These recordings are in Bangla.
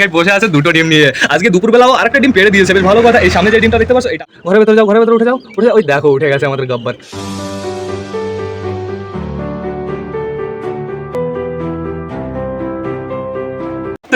কাইফ বসে আছে দুটো ডিম নিয়ে। আজকে দুপুরবেলাও ডিম দিয়েছে। বেশ ভালো কথা। এই সামনে যে ডিমটা দেখতে এটা ঘরের ভেতরে যাও, ঘরের ভেতরে উঠে যাও। উঠে যাও। ওই দেখো, উঠে গেছে আমাদের গব্বর।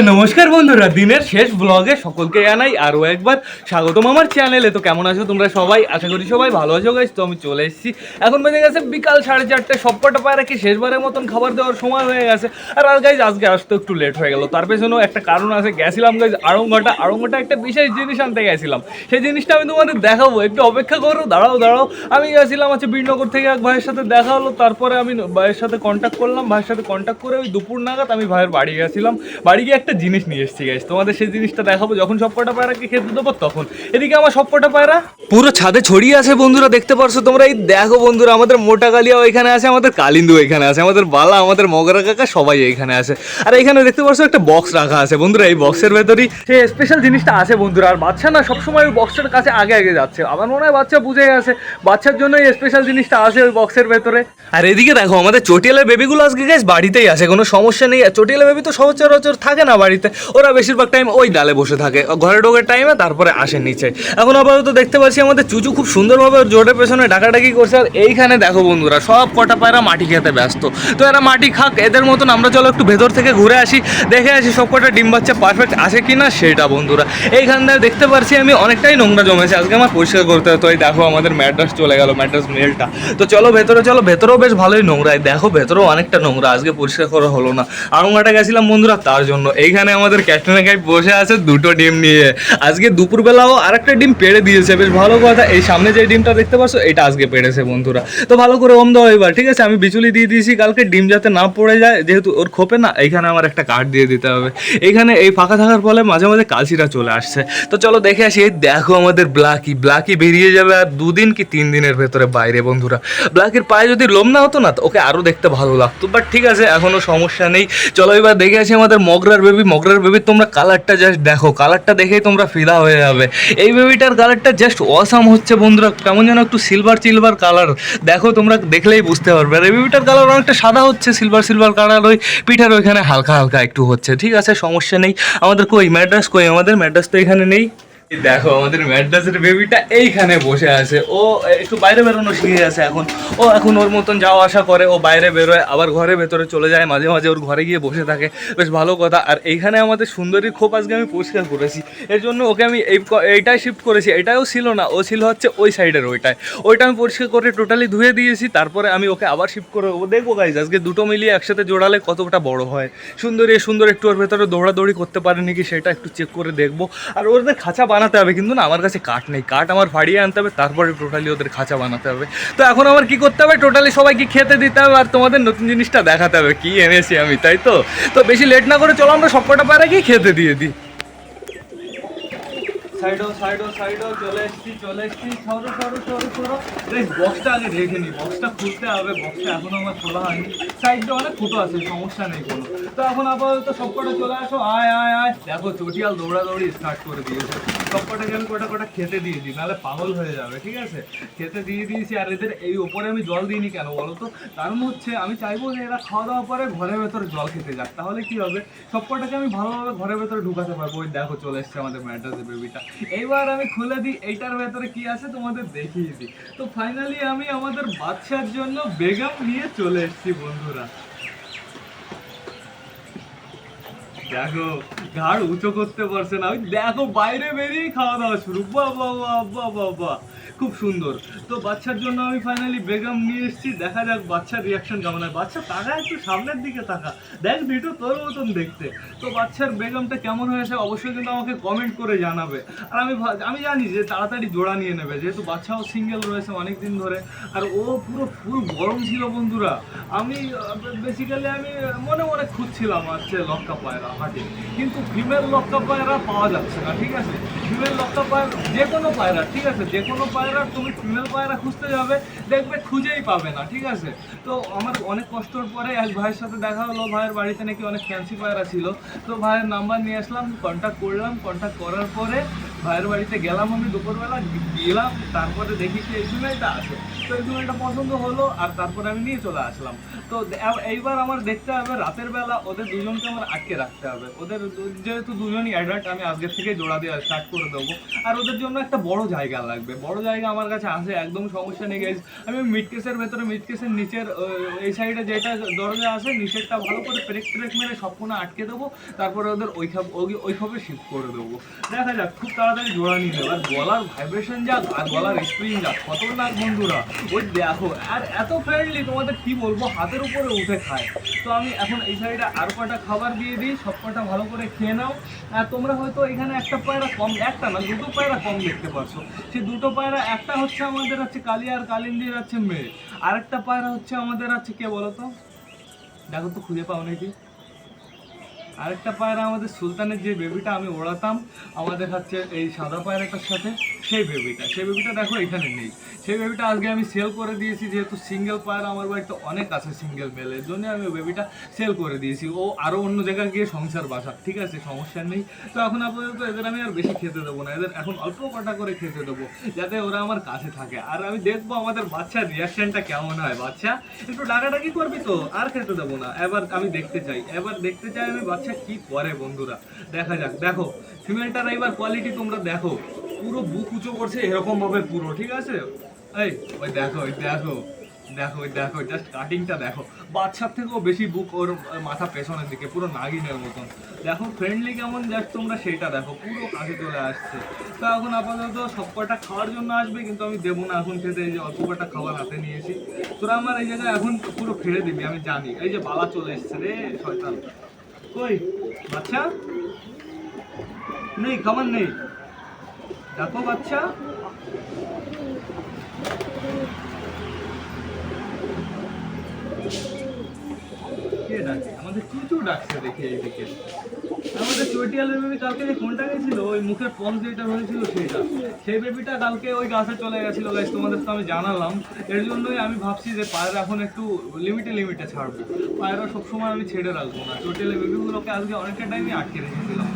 তো নমস্কার বন্ধুরা। দিনের শেষ ব্লগে সকলকে জানাই আরও একবার স্বাগতম আমার চ্যানেলে তো কেমন আছো তোমরা সবাই? আশা করি সবাই ভালো আছো গাইস তো আমি চলে এসেছি। এখন বেজে গেছে বিকাল সাড়ে চারটে, সবকটা পায়রা কি শেষবারের মতন খাবার দেওয়ার সময় হয়ে গেছে? আর আর গাইজ আজকে আসতে একটু লেট হয়ে গেল। তার পেছনেও একটা কারণ আছে, গেছিলাম গাইজ আড়ঙ্গাটা আড়ঙ্গাটা একটা বিশেষ জিনিস আনতে গেছিলাম। সেই জিনিসটা আমি তোমাদের দেখাবো, একটু অপেক্ষা করো, দাঁড়াও দাঁড়াও। আমি গেছিলাম আছে বীরনগর থেকে এক ভাইয়ের সাথে দেখা হলো, তারপরে আমি ভাইয়ের সাথে কন্ট্যাক্ট করলাম। ভাইয়ের সাথে কন্ট্যাক্ট করে ওই দুপুর নাগাদ আমি ভাইয়ের বাড়ি গেছিলাম। বাড়ি গিয়ে একটা জিনিস নিয়ে এসেছি গাইজ তোমাদের সেই জিনিসটা দেখাবো যখন সব কটা পায়রাকে খেতে দেবো তখন। এদিকে আমার সব কটা পায়রা। পুরো ছাদে ছড়িয়ে আছে বন্ধুরা দেখতে পারছ তোমরা? এই দেখো বন্ধুরা আমাদের মোটা কালিয়া এখানে আছে আমাদের কালিন্দু এখানে আছে আমাদের বালা আমাদের মগরা কাকা সবাই এখানে আছে। আর এখানে দেখতে পারছ একটা বক্স রাখা আছে। বন্ধুরা এই বক্সের ভেতরই সেই স্পেশাল জিনিসটা আছে বন্ধুরা আর বাচ্চা না সবসময় ওই বক্সটার কাছে আগে আগে যাচ্ছে। আমার মনে হয় বাচ্চা বুঝে গেছে। বাচ্চার জন্য এই স্পেশাল জিনিসটা আছে ওই বক্সের ভেতরে। আর এদিকে দেখো আমাদের চটিয়ালের বেবিগুলো আজকে গেছ বাড়িতেই আছে কোনো সমস্যা নেই। আর চটিয়ালের বেবি তো সচরাচর থাকে না বাড়িতে। ওরা বেশিরভাগ টাইম ওই ডালে বসে থাকে। ঘরে ঢোকের টাইমে তারপরে আসে নিচে। এখন আপাতত দেখতে পাচ্ছি আমাদের চুচু খুব সুন্দরভাবে জোটের পেছনে ডাকাডাকি করছে। আর এইখানে দেখো বন্ধুরা, সব কটা পায়রা মাটি খেতে ব্যস্ত। তো এরা মাটি খাক, এদের মতন আমরা চলো একটু ভেতর থেকে ঘুরে আসি। দেখে আসি সব কটা ডিম বাচ্চা পারফেক্ট আছে কি না সেটা বন্ধুরা। এইখান এইখানটায় দেখতে পাচ্ছি আমি অনেকটাই নোংরা জমেছে। আজকে আমার পরিষ্কার করতে হতো। এই দেখো আমাদের ম্যাড্রাস চলে গেল, ম্যাড্রাস মেলটা। তো চলো ভেতরে, চলো। ভেতরেও বেশ ভালোই নোংরা। দেখো ভেতরেও অনেকটা নোংরা। আজকে পরিষ্কার করা হলো না। আড়ঙ্গাটা গেছিলাম বন্ধুরা তার জন্য। এইখানে আমাদের ক্যাটরিনা কাইফ বসে আছে দুটো ডিম নিয়ে। আজকে দুপুরবেলাও আরেকটা ডিম পেড়ে দিয়েছে। বেশ ভালো কথা, এই সামনে যে ডিমটা দেখতে পাচ্ছ এটা আজকে পেড়েছে বন্ধুরা। তো ভালো করে ওম দাও এবার, ঠিক আছে? আমি বিচুলি দিয়ে দিয়েছি, কালকে ডিম যাতে না পড়ে যায়, যেহেতু ওর খোপে না, এইখানে আমার একটা কাঠ দিয়ে দিতে হবে। এইখানে এই ফাঁকা থাকার ফলে মাঝে মাঝে কালচিরা চলে আসছে। তো চলো দেখে আসি দেখো আমাদের ব্লাকি। ব্লাকি বেরিয়ে যাবে আর দুদিন কি তিন দিনের ভেতরে বাইরে বন্ধুরা। ব্লাকির পায়ে যদি লোম না হতো না, তো ওকে আরও দেখতে ভালো লাগতো। বাট ঠিক আছে এখনও সমস্যা নেই। চলো এবার দেখে আসি আমাদের মগরার বেবি, মগরার বেবি, তোমরা কালারটা জাস্ট দেখো। কালারটা দেখেই তোমরা ফিদা হয়ে যাবে। এই বেবিটার কালারটা জাস্ট অসাম হচ্ছে বন্ধুরা। কেমন যেন একটু সিলভার সিলভার কালার দেখো, তোমরা দেখলেই বুঝতে পারবে। আর এই বেবিটার কালার অনেকটা সাদা হচ্ছে সিলভার সিলভার কালার ওই পিঠার ওইখানে হালকা হালকা একটু হচ্ছে। ঠিক আছে, সমস্যা নেই। আমাদের কই? ম্যাড্রাস কই? আমাদের ম্যাড্রাস তো এখানে নেই। দেখো, আমাদের ম্যাড্রাসের বেবিটা এইখানে বসে আছে। ও একটু বাইরে বেরোনো শিখে গেছে এখন। ও এখন ওর মতন যাওয়া আসা করে, ও বাইরে বেরোয়, আবার ঘরে ভেতরে চলে যায়, মাঝে মাঝে ওর ঘরে গিয়ে বসে থাকে। বেশ ভালো কথা। আর এইখানে আমাদের সুন্দরীর খোপ আজকে আমি পরিষ্কার করেছি। এর জন্য ওকে আমি এই ক- এইটাই শিফট করেছি। এটাও ছিল না, ও ছিল হচ্ছে ওই সাইডের ওইটায়। ওইটা আমি পরিষ্কার করে টোটালি ধুয়ে দিয়েছি, তারপরে আমি ওকে আবার শিফট করে ও দেখব গাইজ আজকে দুটো মিলিয়ে একসাথে জোড়ালে কতটা বড় হয়। সুন্দরী সুন্দর একটু ওর ভেতরে দৌড়াদৌড়ি করতে পারে নাকি সেটা একটু চেক করে দেখব। আর ওদের খাঁচা বানাতে হবে, কিন্তু না, আমার কাছে কাঠ নেই। কাঠ আমার ফাড়িয়ে আনতে হবে, তারপরে টোটালি ওদের খাঁচা বানাতে হবে। তো এখন আমার কি করতে হবে? টোটালি সবাইকে খেতে দিতে হবে, আর তোমাদের নতুন জিনিসটা দেখাতে হবে, কি এনেছি আমি, তাই তো? তো বেশি লেট না করে চলো, আমরা সবকটা পায়রা কি খেতে দিয়ে দিই। সাইডো সাইডো সাইডো চলে বক্সটা আগে রেখে নি বক্সটা খুলতে হবে বক্সটা এখনও আমার খোলা হয়নি। সাইডটা অনেক ছোটো আছে, সমস্যা নেই কোনো। তো এখন আপাতত সবকটা চলে আসো, আয় আয় আয়। দেখো, চটিয়াল দৌড়াদৌড়ি স্টার্ট করে দিয়েছে। সবকটাকে আমি কটা কটা খেতে দিয়ে দিই নাহলে পাগল হয়ে যাবে, ঠিক আছে? খেতে দিয়ে দিয়েছি, আর এদের এই ওপরে আমি জল দিইনি কেন বলো তো? কারণ হচ্ছে আমি চাইব যে এরা খাওয়া দাওয়া পরে ঘরের ভেতরে জল খেতে যাক, তাহলে কি হবে? সবকটাকে আমি ভালোভাবে ঘরের ভেতরে ঢুকাতে পারব। ওই দেখো, চলে এসছে আমাদের ম্যাড্রাসের বেবিটা এইবার আমি খুলে দিই, এইটার ভেতরে কি আছে তোমাদের দেখিয়ে দিই। তো ফাইনালি আমি আমাদের বাচ্চার জন্য বেগম নিয়ে চলে এসেছি, বন্ধুরা। দেখো, ঘাড় উঁচু করতে পারছে না। দেখো, বাইরে বেরিয়ে খাওয়া দাওয়া শুরু। বাবা বাবা বাবা খুব সুন্দর। তো বাচ্চার জন্য আমি ফাইনালি বেগম নিয়ে এসেছি। দেখা যাক বাচ্চার রিয়াকশন কেমন হয়। বাচ্চা তাকা একটু সামনের দিকে তাকা দেখ ভিডিও তোর মতন দেখতে। তো বাচ্চার বেগমটা কেমন হয়েছে অবশ্যই কিন্তু আমাকে কমেন্ট করে জানাবে। আর আমি আমি জানি যে তাড়াতাড়ি জোড়া নিয়ে নেবে। যেহেতু বাচ্চাও সিঙ্গেল রয়েছে অনেক দিন ধরে। আর ও পুরো ফুল গরম ছিল বন্ধুরা। আমি বেসিক্যালি আমি মনে মনে খুঁজছিলাম হচ্ছে লক্কা পায়রা হাটে। কিন্তু ফিমেল লক্কা পায়রা পাওয়া যাচ্ছে না, ঠিক আছে? ফিমেল লক্ষা পায়রা যে কোনো পায়রা, ঠিক আছে? যে কোনো পায়রা তুমি ফিমেল পায়রা খুঁজতে যাবে, দেখবে খুঁজেই পাবে না, ঠিক আছে? তো আমার অনেক কষ্টর পরে এক ভাইয়ের সাথে দেখা হলো, ভাইয়ের বাড়িতে নাকি অনেক ফ্যান্সি পায়রা ছিল। তো ভাইয়ের নাম্বার নিয়ে আসলাম কন্ট্যাক্ট করলাম কন্ট্যাক্ট করার পরে ভাইয়ের বাড়িতে গেলাম আমি দুপুরবেলা, গেলাম, তারপরে দেখি কি এই ফিমেলটা আছে। তো এই ফিমেলটা পছন্দ হলো আর তারপরে আমি নিয়ে চলে আসলাম। তো এইবার আমার দেখতে হবে রাতের বেলা ওদের দুজনকে আমার আটকে রাখতে হবে। ওদের যেহেতু দুজনই অ্যাডাল্ট আমি আজকের থেকে জোড়া দেওয়া স্টার্ট করে দেবো। আর ওদের জন্য একটা বড় জায়গা লাগবে। বড় জায়গা আমার কাছে আছে, একদম সমস্যা নেই গাইজ আমি মিড কেসের ভেতরে মিড কেসের নিচের এই সাইডে যেটা দরজা আছে, নিচেরটা ভালো করে প্রেক ট্রেক মেরে সবগুলো আটকে দেবো। তারপরে ওদের ওই ওই- ওইভাবে শিফট করে দেবো। দেখা যাক, খুব তাড়াতাড়ি জোড়া নিয়ে নেবে আর গলার ভাইব্রেশন যাক আর গলার স্প্রিং যাক খতরনাক বন্ধুরা। ওই দেখো, আর এত ফ্রেন্ডলি তোমাদের কি বলব, হাতের উপরে উঠে খায়। তো আমি এখন এই সাইডে আর কটা খাবার দিয়ে দিই, সব কটা ভালো করে খেয়ে নাও। আর তোমরা হয়তো এখানে একটা পায়রা কম, একটা না, দুটো পায়রা কম দেখতে পাচ্ছ। সেই দুটো পায়রা, একটা হচ্ছে আমাদের হচ্ছে কালি আর কালিন্দির হচ্ছে মেয়ে। আরেকটা পায়রা হচ্ছে আমাদের আছে কে বলো তো দেখো তো খুঁজে পাও নাকি? আরেকটা পায়রা আমাদের সুলতানের যে বেবিটা আমি ওড়াতাম, আমাদের হচ্ছে এই সাদা পায়রাটার সাথে, সেই বেবিটা সেই বেবিটা দেখো এখানে নেই। সেই বেবিটা আজকে আমি সেল করে দিয়েছি, যেহেতু সিঙ্গেল পায়রা, আমার বাড়িতে অনেক আছে সিঙ্গেল মেল এর জন্য আমি বেবিটা সেল করে দিয়েছি। ও আরও অন্য জায়গায় গিয়ে সংসার বাসা ঠিক আছে, সমস্যা নেই। তো এখন আপাতত এদের আমি আর বেশি খেতে দেবো না। এদের এখন অল্প কটা করে খেতে দেবো, যাতে ওরা আমার কাছে থাকে। আর আমি দেখব আমাদের বাচ্চার রিয়াকশনটা কেমন হয়। বাচ্চা, একটু ডাকাডাকি করবি তো, আর খেতে দেবো না। এবার আমি দেখতে চাই। এবার দেখতে চাই আমি বাচ্চা কি করে বন্ধুরা? দেখা যাক। দেখো ফিমেলটার এবার কোয়ালিটি তোমরা দেখো। পুরো বুক উঁচু করছে, এরকম ভাবে পুরো, ঠিক আছে? এই, ওই দেখো ওই দেখো দেখো, ওই দেখো জাস্ট কাটিংটা দেখো। বাচ্চার থেকেও বেশি বুক ওর মাথা পেছনের দিকে, পুরো নাগিনের মতন। দেখো ফ্রেন্ডলি কেমন জাস্ট তোমরা সেটা দেখো, পুরো কাছে চলে আসছে। তো এখন আপাতত সব কটা খাওয়ার জন্য আসবে, কিন্তু আমি দেবো না, এখন খেতে এই যে অল্প কটা খাবার হাতে নিয়েছি। তোরা আমার এই জায়গায় এখন পুরো ফেলে দিবি, আমি জানি। এই যে বালা চলে এসছে রে, শয়তান। কই? বাচ্চা? নেই খাবার নেই। দেখো বাচ্চা। কে ডাকে আমাদের চুচু ডাকছে দেখে এইদিকে। আমাদের চটিয়াল বেবি কালকে যে ফোনটা গেছিল, ওই মুখের পম যেটা হয়েছিল সেটা। সেই বেবিটা কালকে ওই গাছে চলে গেছিল গাছ তোমাদের তো আমি জানালাম। এর জন্যই আমি ভাবছি যে পায়ের এখন একটু লিমিটে লিমিটে ছাড়বো। পায়েরা সবসময় আমি ছেড়ে রাখব না। চটিয়াল বেবিগুলোকে আজকে অনেকটা টাইমই আটকে রেখেছিলাম।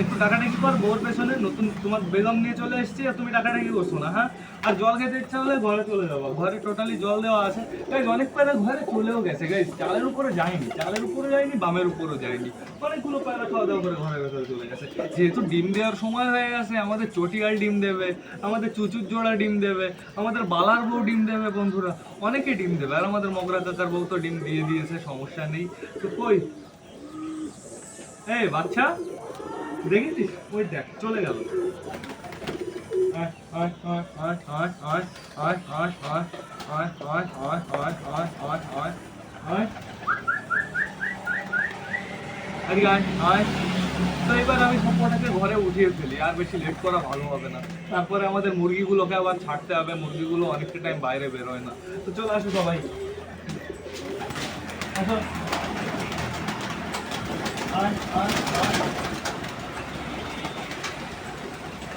একটু টাকাটাকি কর বোর পেছনে নতুন তোমার বেগম নিয়ে চলে এসেছি, আর তুমি টাকাটাকি করছ না হ্যাঁ? আর জল খেতে ইচ্ছা হলে ঘরে চলে যাব। ঘরে টোটালি জল দেওয়া আছে। গাইজ অনেক পায়রা ঘরে চলেও গেছে গাইজ চালের উপরে যায়নি, চালের উপরে যায়নি, বামের উপরেও যায়নি। অনেকগুলো পায়রা খাওয়া দাওয়া করে ঘরের ভেতরে চলে গেছে। যেহেতু ডিম দেওয়ার সময় হয়ে গেছে, আমাদের চটিয়াল ডিম দেবে, আমাদের চুচুর জোড়া ডিম দেবে, আমাদের বালার বউ ডিম দেবে, বন্ধুরা। অনেকে ডিম দেবে, আর আমাদের মগরা দাদার বউ তো ডিম দিয়ে দিয়েছে, সমস্যা নেই। তো কই? এই, বাচ্চা? দেখেছিস ওই দেখ চলে গেল তো এবার আমি সম্পূর্ণকে ঘরে উঠিয়ে ফেলি আর বেশি লেট করা ভালো হবে না তারপরে আমাদের মুরগিগুলোকে আবার ছাড়তে হবে মুরগিগুলো অনেকটা টাইম বাইরে বেরোয় না তো চলে আসো সবাই আসো আয় আয় আয়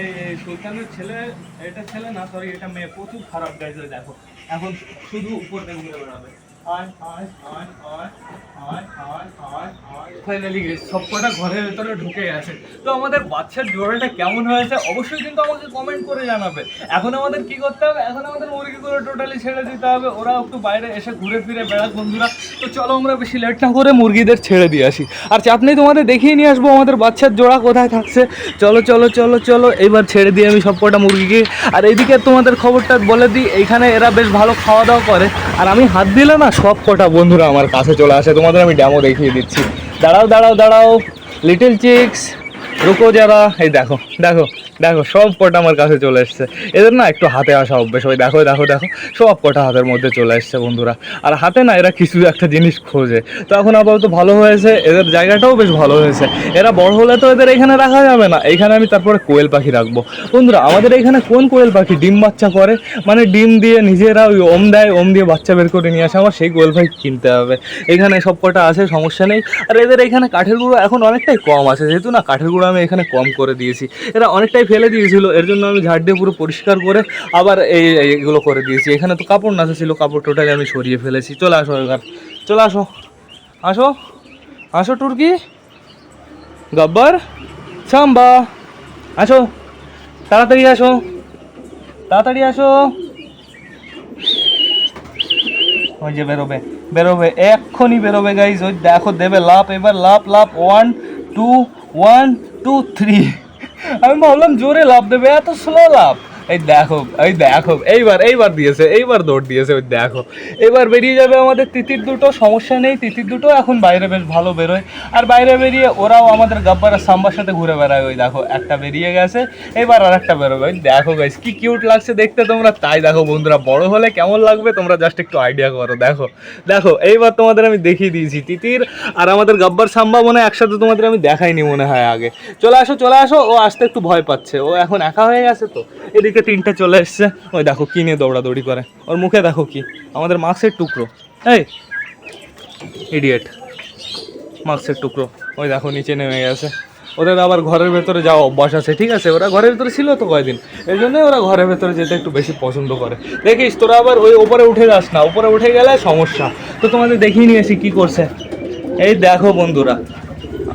এই সুলতানের ছেলে, এটা ছেলে না সরি এটা মেয়ে। প্রচুর খারাপ গাইছে দেখো। এখন শুধু উপর দিয়ে ঘুরে বেড়াবে। আয় আয় আয় আয়। ফাইনালি সব কটা ঘরের ভেতরে ঢুকে গেছে। তো আমাদের বাচ্চার জোড়াটা কেমন হয়েছে অবশ্যই কিন্তু আমাকে কমেন্ট করে জানাবে। এখন আমাদের কি করতে হবে? এখন আমাদের মুরগিগুলো টোটালি ছেড়ে দিতে হবে। ওরা একটু বাইরে এসে ঘুরে ফিরে বেড়াক বন্ধুরা। তো চলো আমরা বেশি লেট না করে মুরগিদের ছেড়ে দিয়ে আসি। আর চাপ নেই তোমাদের দেখিয়ে নিয়ে আসব আমাদের বাচ্চার জোড়া কোথায় থাকছে। চলো চলো চলো চলো, এবার ছেড়ে দিই আমি সব কটা মুরগিকে। আর এইদিকে তোমাদের খবরটা বলে দিই, এইখানে এরা বেশ ভালো খাওয়া দাওয়া করে। আর আমি হাত দিলে না সব কটা বন্ধুরা আমার কাছে চলে আসে। তোমাদের আমি ড্যামো দেখিয়ে দিচ্ছি। দাঁড়াও দাঁড়াও দাঁড়াও লিটল চিক্স রুকো যারা, এই দেখো দেখো দেখো, সব কটা আমার কাছে চলে এসছে। এদের না একটু হাতে আসা অভ্যেস ওই দেখো দেখো দেখো, সব কটা হাতের মধ্যে চলে এসছে বন্ধুরা। আর হাতে না এরা কিছু একটা জিনিস খোঁজে। তো এখন আপাতত ভালো হয়েছে। এদের জায়গাটাও বেশ ভালো হয়েছে। এরা বড় হলে তো এদের এখানে রাখা যাবে না। এইখানে আমি তারপরে কোয়েল পাখি রাখব। বন্ধুরা, আমাদের এখানে কোন কোয়েল পাখি ডিম বাচ্চা করে? মানে ডিম দিয়ে নিজেরা ওই ওম দেয়, ওম দিয়ে বাচ্চা বের করে নিয়ে আসে। আমার সেই কোয়েল পাখি কিনতে হবে। এখানে সব কটা আছে, সমস্যা নেই। আর এদের এখানে কাঠের গুঁড়ো এখন অনেকটাই কম আছে। যেহেতু না কাঠের গুঁড়ো আমি এখানে কম করে দিয়েছি। এরা অনেকটাই ফেলে দিয়েছিল, এর জন্য আমি ঝাড় দিয়ে পুরো পরিষ্কার করে আবার এই এগুলো করে দিয়েছি। এখানে তো কাপড় নাচা ছিল কাপড় টোটালি আমি সরিয়ে ফেলেছি। চলে আসো এবার। চলে আসো। আসো। আসো, টুরকি। গব্বর। সাম্বা। আসো। তাড়াতাড়ি আসো। তাড়াতাড়ি আসো। ওই যে বেরোবে। বেরোবে। এক্ষুনি বেরোবে গাইজ ওই দেখো, দেবে লাভ এবার love love one two one two three আমি ভাবলাম জোরে লাভ দেবে এত স্লো লাভ এই দেখো এই দেখো, এইবার এইবার দিয়েছে, এইবার দৌড় দিয়েছে, ওই দেখো। এবার বেরিয়ে যাবে আমাদের তিতির দুটো, সমস্যা নেই, তিতির দুটো, এখন বাইরে বেশ ভালো বেরোয়। আর বাইরে বেরিয়ে ওরাও আমাদের গাব্বারের সাম্বার সাথে ঘুরে বেড়ায়, ওই দেখো, একটা বেরিয়ে গেছে, এবার আর একটা বেরোবে। ওই দেখো গাইস কি কিউট লাগছে দেখতে তোমরা। তাই দেখো বন্ধুরা, বড় হলে কেমন লাগবে তোমরা জাস্ট একটু আইডিয়া করো, দেখো। দেখো, এইবার তোমাদের আমি দেখিয়ে দিয়েছি তিতির আর আমাদের গাব্বার সাম্বা মনে হয় একসাথে তোমাদের আমি দেখাইনি মনে হয় আগে। চলে আসো চলে আসো, ও আসতে একটু ভয় পাচ্ছে, ও এখন একা হয়ে গেছে তো। এদিকে তিনটে চলে এসছে। ওই দেখো, কি নিয়ে দৌড়াদৌড়ি করে। ওর মুখে দেখো কি। আমাদের মাস্কের টুকরো। এই ইডিয়েট মাস্কের টুকরো। ওই দেখো, নিচে নেমে গেছে। ওদের আবার ঘরের ভেতরে যাওয়া অভ্যাস আছে, ঠিক আছে? ওরা ঘরের ভেতরে ছিল তো কয়দিন। এই জন্যই ওরা ঘরের ভেতরে যেতে একটু বেশি পছন্দ করে। দেখিস, তোরা আবার ওই ওপরে উঠে যাস না। উপরে উঠে গেলে সমস্যা। তো তোমাদের দেখিয়ে নিয়েছি কি করছে। এই দেখো বন্ধুরা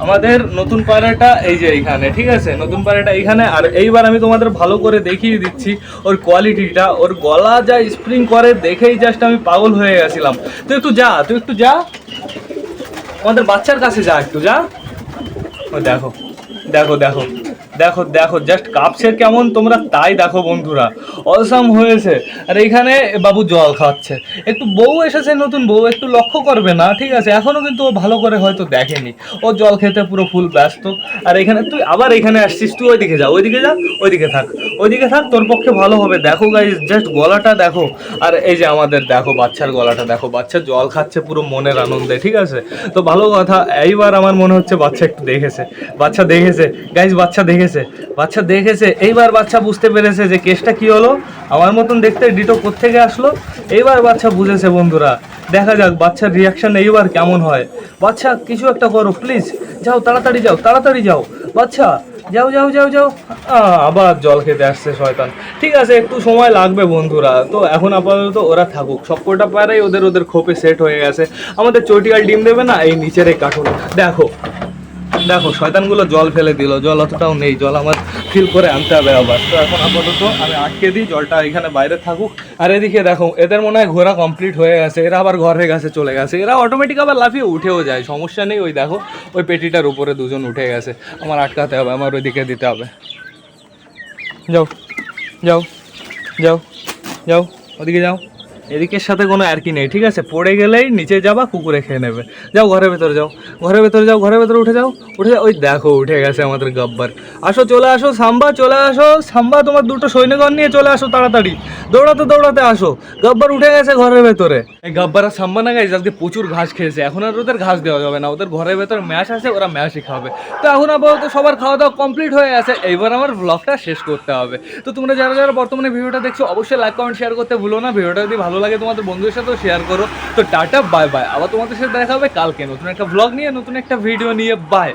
আমাদের নতুন পায়রাটা এই যে এইখানে, ঠিক আছে? নতুন পায়রাটা এইখানে, আর এইবার আমি তোমাদের ভালো করে দেখিয়ে দিচ্ছি ওর কোয়ালিটিটা ওর গলা যা স্প্রিং করে দেখেই জাস্ট আমি পাগল হয়ে গেছিলাম। তুই একটু যা, তুই একটু যা। আমাদের বাচ্চার কাছে যা একটু, যা। ও, দেখো দেখো দেখো। দেখো দেখো জাস্ট কাপসের কেমন তোমরা তাই দেখো বন্ধুরা। অসাম হয়েছে। আর এইখানে বাবু জল খাচ্ছে। একটু বউ এসেছে নতুন বউ, একটু লক্ষ্য করবে না, ঠিক আছে? এখনও কিন্তু ও ভালো করে হয়তো দেখেনি। ও জল খেতে পুরো ফুল ব্যস্ত। আর এখানে তুই আবার এখানে আসছিস, তুই ওইদিকে যা ওইদিকে যা, ওইদিকে থাক। ওইদিকে থাক, তোর পক্ষে ভালো হবে। দেখো গাইজ জাস্ট গলাটা দেখো। আর এই যে আমাদের, দেখো, বাচ্চার গলাটা, দেখো, বাচ্চা জল খাচ্ছে পুরো মনের আনন্দে, ঠিক আছে? তো ভালো কথা, এইবার আমার মনে হচ্ছে বাচ্চা একটু দেখেছে। বাচ্চা দেখেছে। গাইজ বাচ্চা দেখেছে। বাচ্চা দেখেছে। এইবার বাচ্চা বুঝতে পেরেছে যে কেসটা কি হলো। আমার মতন দেখতে ডিটো কোত্থেকে আসলো। এইবার বাচ্চা বুঝেছে বন্ধুরা। দেখা যাক বাচ্চার রিয়াকশন এইবার কেমন হয়। বাচ্চা, কিছু একটা করো প্লিজ যাও, তাড়াতাড়ি যাও তাড়াতাড়ি যাও। বাচ্চা, যাও যাও যাও যাও। আবার জল খেতে আসছে শয়তান। ঠিক আছে, একটু সময় লাগবে বন্ধুরা। তো এখন আপাতত ওরা থাকুক। সব কটা পায়রাই ওদের ওদের খোপে সেট হয়ে গেছে। আমাদের চটিয়াল ডিম দেবে না, এই নিচের এই কাঠুন দেখো দেখো, শয়তানগুলো জল ফেলে দিল, জল অতটাও নেই, জল আমার ফিল করে আনতে হবে আবার। তো এখন আপাতত আমি আটকে দিই, জলটা এখানে বাইরে থাকুক। আর এদিকে দেখো, এদের মনে হয় ঘোরা কমপ্লিট হয়ে গেছে, এরা আবার ঘরে গেছে, চলে গেছে। এরা অটোমেটিক আবার লাফিয়ে উঠেও যায়, সমস্যা নেই, ওই দেখো, ওই পেটিটার উপরে দুজন উঠে গেছে। আমার আটকাতে হবে, আমার ওইদিকে দিতে হবে। যাও যাও যাও যাও, ওদিকে যাও। এদিকের সাথে কোনো আর কি নেই, ঠিক আছে? পড়ে গেলেই নিচে যাবা, কুকুরে খেয়ে নেবে। যাও, ঘরের ভেতরে যাও। ঘরের ভেতরে যাও, ঘরের ভেতরে উঠে যাও। উঠে যাও। ওই দেখো, উঠে গেছে আমাদের গব্বার। আসো, চলে আসো, সাম্বা, চলে আসো। সাম্বা, তোমার দুটো সৈন্যগণ নিয়ে চলে আসো তাড়াতাড়ি। দৌড়াতে দৌড়াতে আসো। গব্বার উঠে গেছে ঘরের ভেতরে। এই গব্বার আর সাম্বা না গাইজ আজকে প্রচুর ঘাস খেয়েছে। এখন আর ওদের ঘাস দেওয়া যাবে না। ওদের ঘরের ভেতরে ম্যাশ আছে, ওরা ম্যাশই খাবে। তো এখন আপাতত সবার খাওয়া দাওয়া কমপ্লিট হয়ে গেছে। এইবার আমার ব্লগটা শেষ করতে হবে। তো তোমরা যারা যারা বর্তমানে ভিডিওটা দেখছ, অবশ্যই লাইক কমেন্ট শেয়ার করতে ভুলো না। ভিডিওটা যদি ভালো লাগে তোমাদের বন্ধুদের সাথেও শেয়ার করো। তো টাটা বাই বাই আবার তোমাদের সাথে দেখা হবে কালকে। নতুন একটা ব্লগ নিয়ে, নতুন একটা ভিডিও নিয়ে। বাই